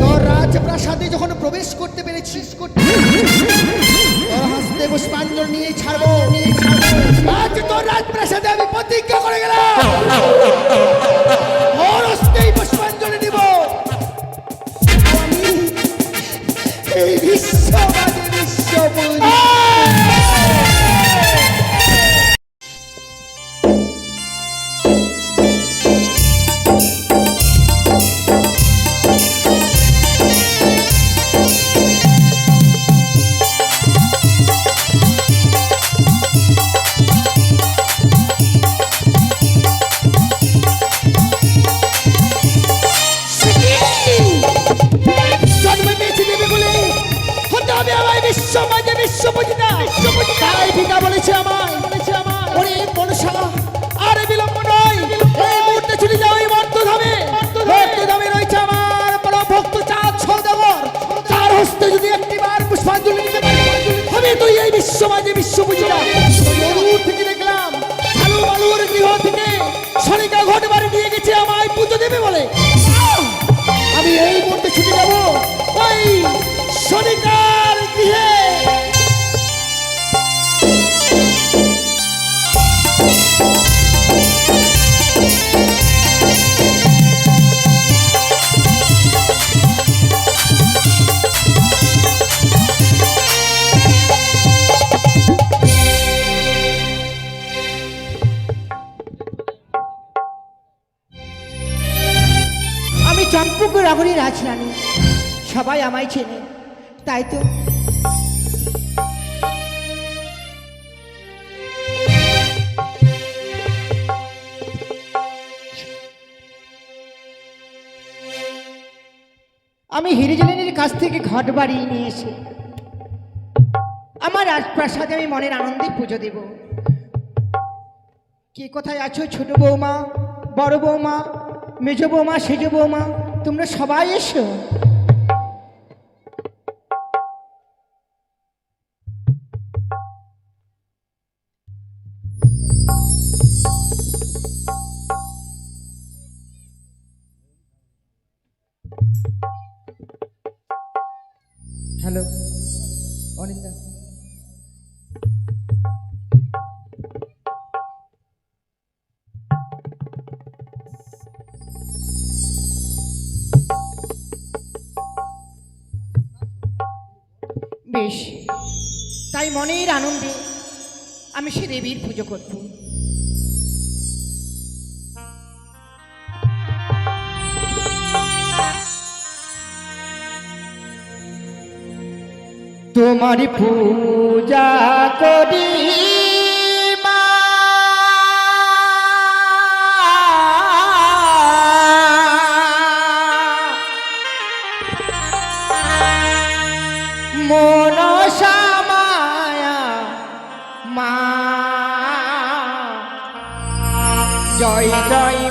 তোর রাজপ্রাসাদে যখন প্রবেশ করতে পেরেছি করতে তোর হাসতে পুষ্পাঞ্জল নিয়ে ছাড়বো নিয়ে ছাড়বো। আজ রাজপ্রাসাদ আমায় বিশ্বমাজে বিশ্বপূজিতা বিশ্বপূজিতা তাই পিতা বলেছে আমায়। বিলম্ব নয়। রয়েছে আমার ভক্ত তার হস্তে যদি তুই এই থেকে সনিকা ঘট বাড়ি গেছে আমায় পুজো দেবে বলে। আমি এই মুহূর্তে ছুটে যাব ওই শনিকার চম্পক নগরী রাজরানী সবাই আমায় চেনে তাই তো কাছ থেকে ঘট বাড়িয়ে নিয়ে এসে আমার রাজপ্রাসাদে আমি মনের আনন্দে পুজো দেব। কে কোথায় আছো ছোট বৌমা, বড় বৌমা, মেজ বৌমা, সেজ বৌমা, তোমরা সবাই এসো। হ্যালো অনিন্দা বেশ তাই মনের আনন্দে আমি সে দেবীর পুজো করব। তোমার পূজা করি মা। মনসা মায়া মা জয় জয়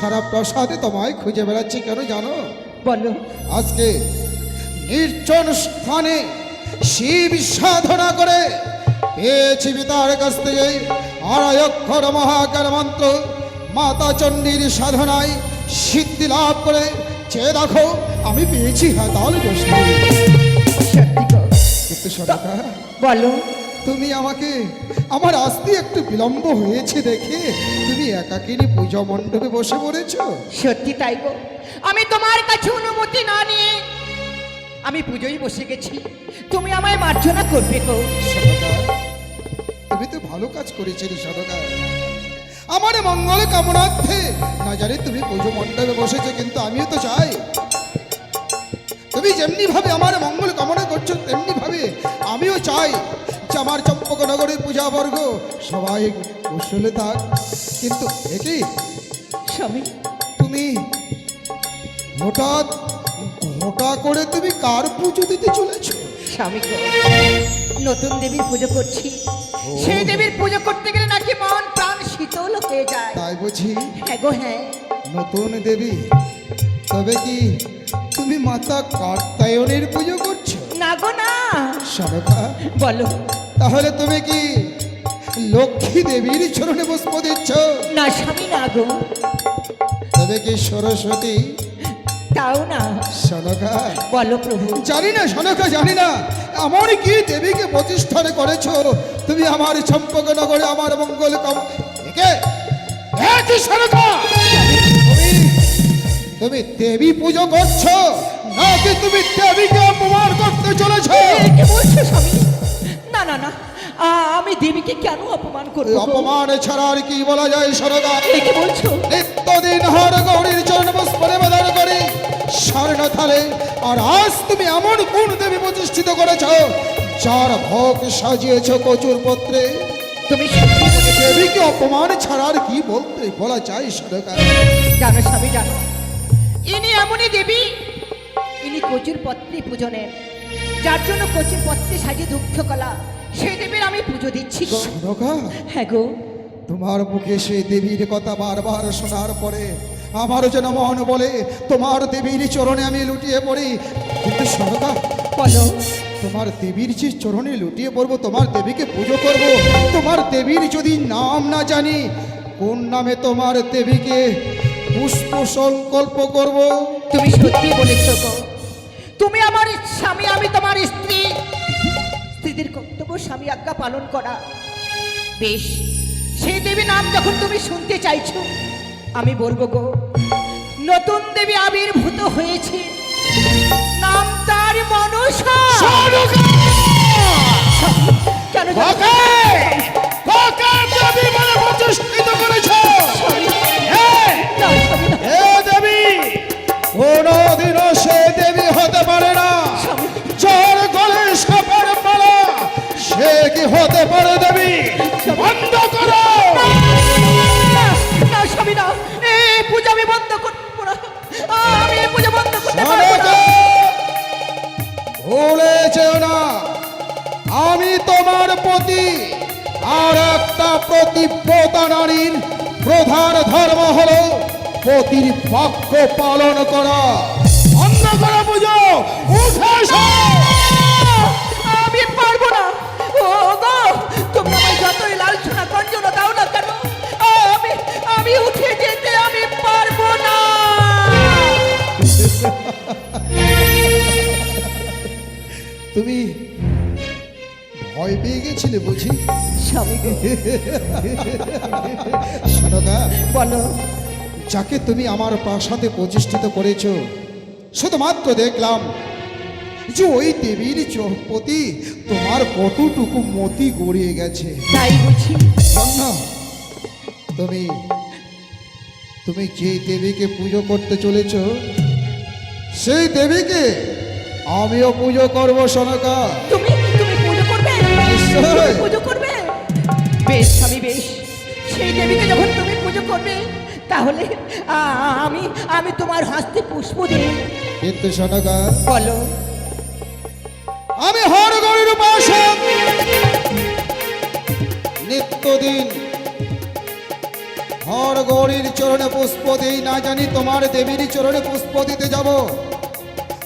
সারা প্রসাদে তোমায় খুঁজে বেড়াচ্ছি কেন জানো? বলো। আজকে নির্জন স্থানে শিব সাধনা করে পেয়েছি পিতার কাছ থেকে আড়াই অক্ষর মহাকার মন্ত্র। মাতা চণ্ডীর সাধনায় সিদ্ধি লাভ করে। চেয়ে দেখো আমি পেয়েছি হাতাল সত্যি কিন্তু সরকার বলো। তুমি আমাকে আমার আসতে একটু বিলম্ব হয়েছে দেখে তুমি একাকিনী পূজা মণ্ডপে বসে পড়েছো? সত্যি তাই গো। আমি তোমার কাছে অনুমতি না নিয়ে আমি পুজোয় বসে গেছি। তুমি আমায় মার্জনা করবে গো। তুমি তো ভালো কাজ করেছিলে সরকার আমার মঙ্গল কামনার্থে না জানি তুমি পুজো মণ্ডপে বসেছো কিন্তু আমিও তো চাই। তুমি যেমনি ভাবে আমার মঙ্গল কামনা করছ তেমনি ভাবে আমিও চাই। আমার চম্পকনগরের পূজা বর্গ। সবাই কুশলে থাক। কিন্তু একে স্বামী। তুমি হঠাৎ ঘটা করে তুমি কার পুজো দিতে চলেছো? স্বামী নতুন দেবীর পুজো করছি। সেই দেবীর পুজো করতে গেলে নাকি মন প্রাণ শীতল হয়ে যায়। তাই বুঝি? হ্যাঁ গো হ্যাঁ। নতুন দেবী তবে কি তুমি মাতা কার্তায়নের পুজো করছ? না গো না। সরকা বলো। তাহলে তুমি কি লক্ষ্মী দেবীর চরণে পুষ্প দিচ্ছ? না স্বামী না গো। তবে কি সরস্বতী? তাও না। সনকা? বলো প্রভু। জানি না সনকা জানি না। এমন কি দেবীকে প্রতিষ্ঠান করেছ? তুমি আমার চম্পকনগরে আমার মঙ্গল কাম সনকা? তুমি দেবী পুজো করছ? নাকি তুমি দেবীকে অপমান করতে চলেছো? কি বলছো স্বামী? না না আমি দেবীকে কেন অপমান করব? অপমান ছাড়া আর কি বলা যায় এ কি বলছো? নিত্যদিন হর গৌরীর করি। স্বর্ণ থালে আর আজ তুমি এমন কোন দেবী প্রতিষ্ঠিত করেছ যার ভোগ সাজিয়েছ কচুর পত্রে? তুমি দেবীকে অপমান ছাড়ার কি বলতে বলা যায় সরকার জানো স্বামী জানো। ইনি এমনই দেবী ইনি কচুর পত্রে পূজনের। যার জন্য কচুর পত্রে সাজিয়ে দুঃখ কলা সেই দেবীর আমি পুজো দিচ্ছি গো। সরকার হ্যাঁ গো। তোমার মুখে সেই দেবীর কথা বারবার শোনার পরে আমারও যেন মন বলে তোমার দেবীর চরণে আমি লুটিয়ে পড়ি। কিন্তু সরকার বলো। তোমার দেবীর যে চরণে লুটিয়ে পড়ব তোমার দেবীকে পুজো করব। তোমার দেবীর যদি নাম না জানি কোন নামে তোমার দেবীকে পুষ্প সংকল্প করব? তুমি সত্যি বলেছ তুমি আমার স্বামী আমি তোমার স্ত্রী। কর্তব্য স্বামী আজ্ঞা পালন করা। বেশ। সেই দেবী নাম যখন তুমি শুনতে চাইছো আমি বলব গো নতুন দেবী আবির্ভূত হয়েছে। নাম তার মনসা। কেন কোনদিনও সে দেবী হতে পারে কি হতে পারে দেবী। বন্ধ করো। না, না, স্বামী না। এই পূজা আমি বন্ধ করব না। আমি এই পূজা বন্ধ করতে পারব না। ভুলে যেও না। আমি তোমার প্রতি আর একটা প্রতিব্রতা নারীর প্রধান ধর্ম হলো পতির বাক্য পালন করা। অন্য করা পুজো। উঠে আমি উঠে যেতে আমি পারব না। তুমি ভয় পেয়ে গেছিলে বুঝি? স্বামী বলো। যাকে তুমি আমার প্রাসাদে প্রতিষ্ঠিত করেছ শুধুমাত্র দেখলাম যে ওই দেবীর চ- প্রতি তোমার কতটুকু মতি গড়িয়ে গেছে। তাই বুঝি। তুমি তুমি যে দেবীকে পুজো করতে চলেছ সেই দেবীকে আমিও পুজো করব সনকা। তুমি তুমি পুজো করবে? পুজো করবে? বেশ আমি বেশ। সেই দেবীকে যখন তুমি পুজো করবে তাহলে আমি আমি তোমার হাসতে পুষ্প দেব কিন্তু সনকা বলো। আমি হর হরগরের উপাসক। নিত্যদিন হর গৌরীর চরণে পুষ্প দিই না জানি তোমার দেবীর চরণে পুষ্প দিতে যাব।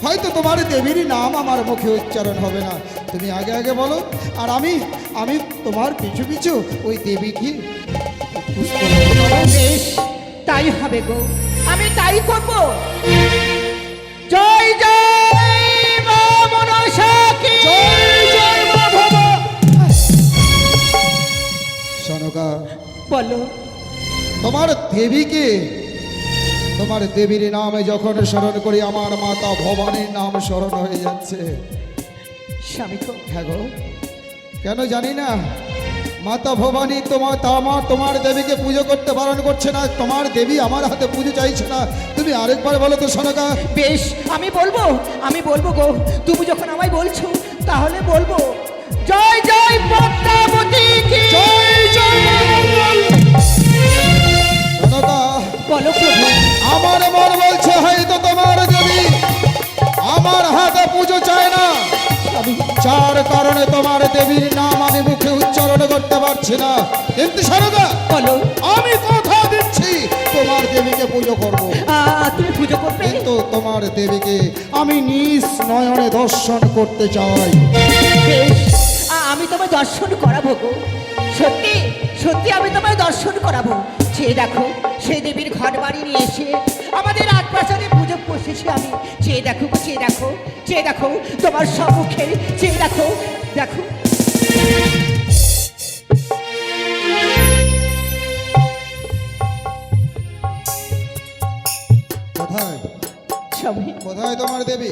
হয়তো তোমার দেবীর নাম আমার মুখে উচ্চারণ হবে না। তুমি আগে আগে বলো আর আমি আমি তোমার পিছু পিছু ওই দেবীকে পুষ্প তাই হবে গো। আমি তাই করব। জয় জয় মা মনসা কি সনকা বলো। তোমার দেবীকে তোমার দেবীর নামে যখন স্মরণ করি আমার মাতা ভবানীর নাম স্মরণ হয়ে যাচ্ছে। স্বামী হ্যাঁ গো। কেন জানি না? মাতা ভবানী তোমার আমার তোমার দেবীকে পুজো করতে বারণ করছে না তোমার দেবী আমার হাতে পুজো চাইছে না। তুমি আরেকবার বলো তো সনকা। বেশ আমি বলব আমি বলব গো। তুমি যখন আমায় বলছো তাহলে বলব। জয় জয় পদ্মাবতী জয় জয় বলো প্রভু আমার মন বলছে হয়তো তোমার দেবী আমার হাতে পুজো চায় না যার কারণে তোমার দেবীর নাম আমি মুখে উচ্চারণ করতে পারছি না। কিন্তু সারদা বলো। আমি কথা দিচ্ছি তোমার দেবীকে পুজো করব। তুমি পুজো করবে? কিন্তু তোমার দেবীকে আমি নিজ নয়নে দর্শন করতে চাই। আমি তোমায় দর্শন করাবো গো। সত্যি সত্যি আমি তোমায় দর্শন করাবো। সে দেখো সেই দেবীর ঘর বাড়ি নিয়ে এসে আমাদের রাজপ্রাসাদে পুজো বসেছি আমি। চেয়ে দেখো চেয়ে দেখো চেয়ে দেখো তোমার সম্মুখে চেয়ে দেখো দেখো। কোথায়? তোমার দেবী?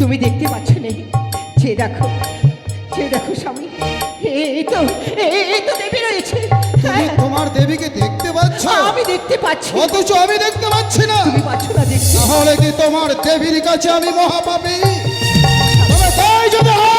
তুমি দেখতে পাচ্ছ নেই চেয়ে দেখো চেয়ে দেখো স্বামী। এই তো এই তো দেবী রয়েছে। তুমি হ্যাঁ, তোমার দেবীকে দেখতে পাচ্ছ? আমি দেখতে পাচ্ছি। অথচ আমি দেখতে পাচ্ছি না। তুমি পাচ্ছ না দেখছি তাহলে কি তোমার দেবীর কাছে আমি মহাপাপী? তবে তাই যদি হয়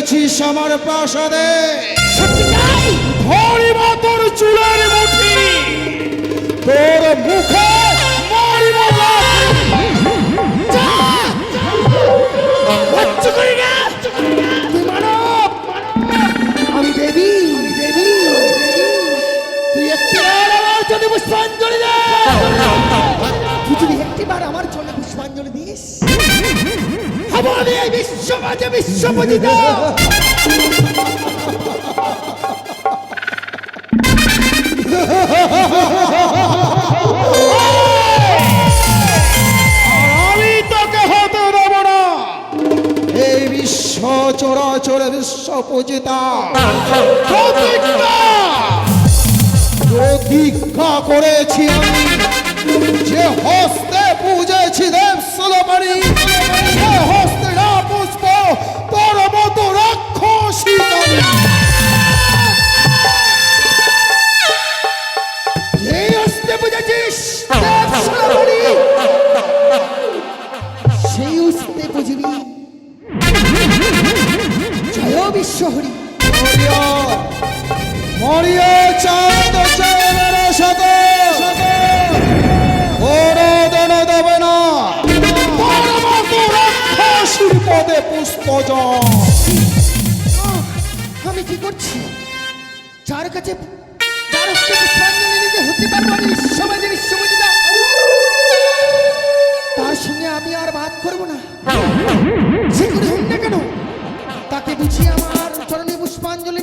করেছিস আমার প্রাসাদে? তোর মুখে আমি এই বিশ্ব মাঝে আমি তোকে হতে দেব না। এই বিশ্ব চরাচর বিশ্ব পূজিতা প্রতিজ্ঞা করেছি আমি যে হস্তে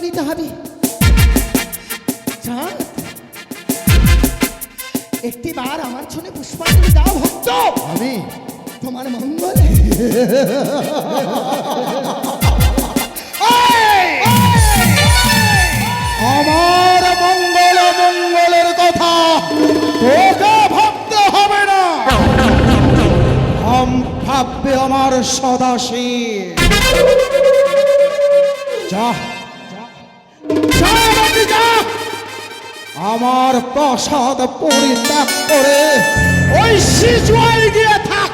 নিতে হবে। জান একটি বার আমার চরণে পুষ্পাঞ্জলি দাও ভক্ত। আমি? তোমার মঙ্গল। আমার মঙ্গল মঙ্গলের কথা তোকে ভাবতে হবে না। ভাববে আমার সদাশী যা। আমার প্রসাদ পরিত্যাগ করে ওই শিশুয়ায় গিয়ে থাক।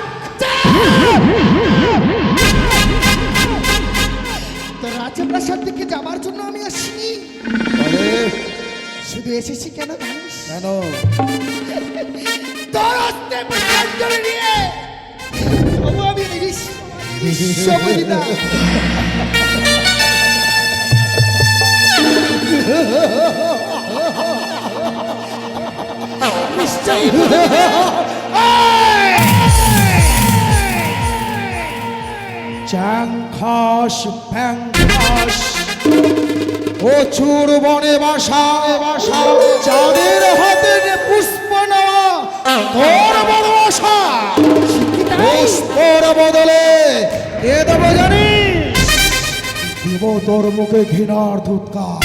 তো রাজপ্রাসাদ থেকে যাবার জন্য আমি আসিনি শুধু এসেছি কেন কেন? তোর হস্তে নিয়ে। আমি নিশ্চয়ই। প্রচুর বনে বাসা বাসা যাদের হাতে যে পুষ্প নেওয়া বদলে এ দেবো জানিস। দিব তোর মুখে ঘৃণার ধুৎকার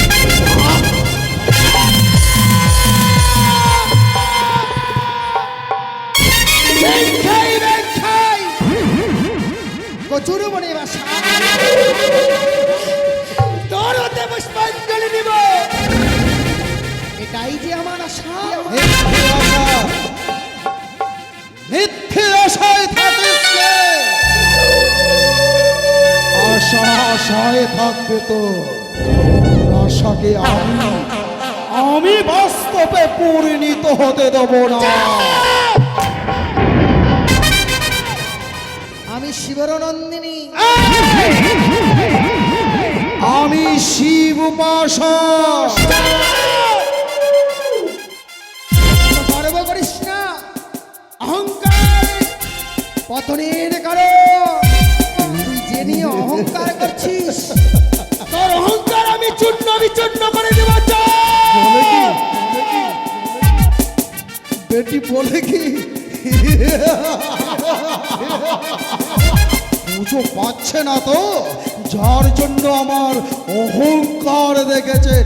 খাই খাই কচুর বনে বাসা তোর হতে পুষ্পাঞ্জলি দিব এটাই যে আমার আশা মিথ্যে আশা মিথ্যে আশায় থাকিস। আশা, আশায় থাকবে তো আশাকে আমি আমি বাস্তবে পরিণত হতে দেব না। আমি শিবরনন্দিনী। আমি শিব উপাসক গর্ব করিস না। অহংকার পতনের কারণ। তুই নিয়ে অহংকার করছিস পুজো পাচ্ছে না তো। যার জন্য আমার অহংকার দেখেছে।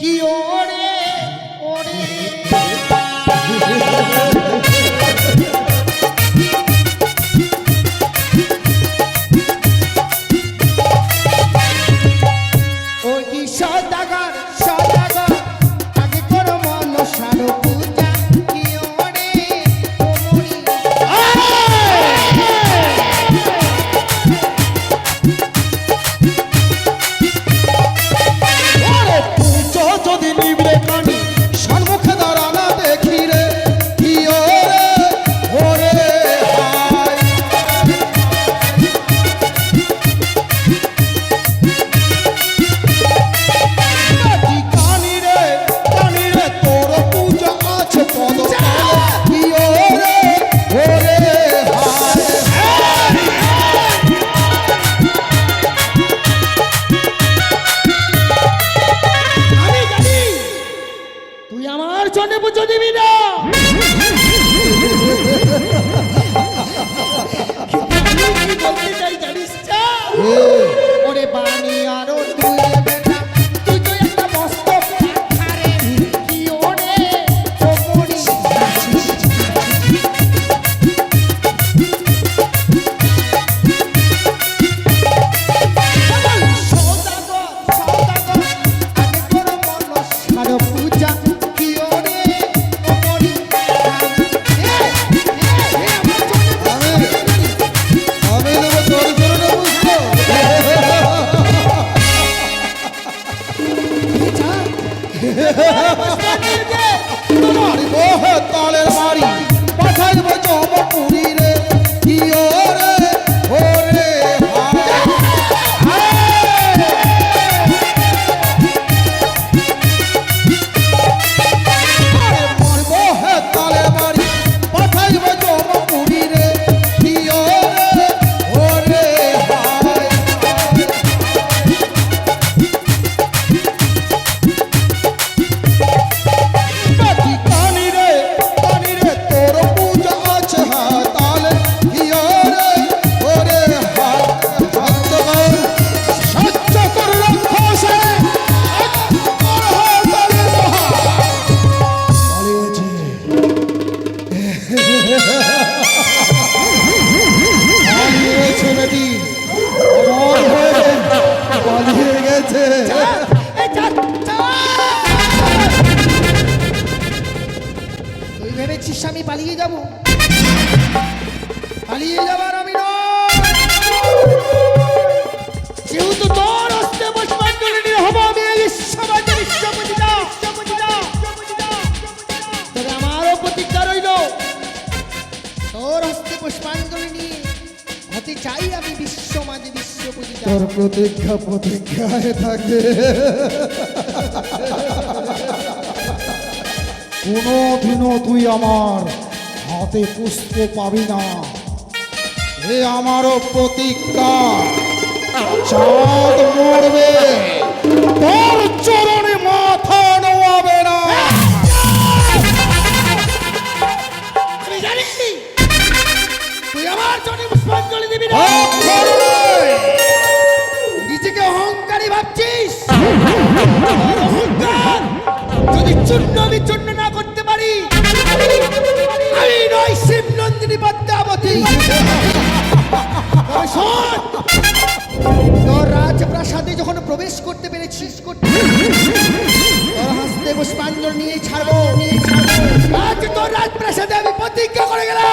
কি ওরে কোনোদিনও তুই আমার হাতে পুষতে পাবি না। এ আমারও প্রতিজ্ঞা। চাঁদ মরবে তোর চরণে মাথা নোয়াবে না। তুই আমার জন্য পুষ্পাঞ্জলি দিবি না? যদি চূর্ণ বিচূর্ণ না করতে পারি, আমি নয় শিব নন্দিনী পদ্মাবতী। তোর রাজপ্রাসাদে যখন প্রবেশ করতে পেরেছিস করতে তোর হাসতে পুষ্পাঞ্জলি নিয়ে ছাড়বো। নিয়ে ছাড়বো রাজপ্রাসাদে আমি প্রতিজ্ঞা করে গেলাম।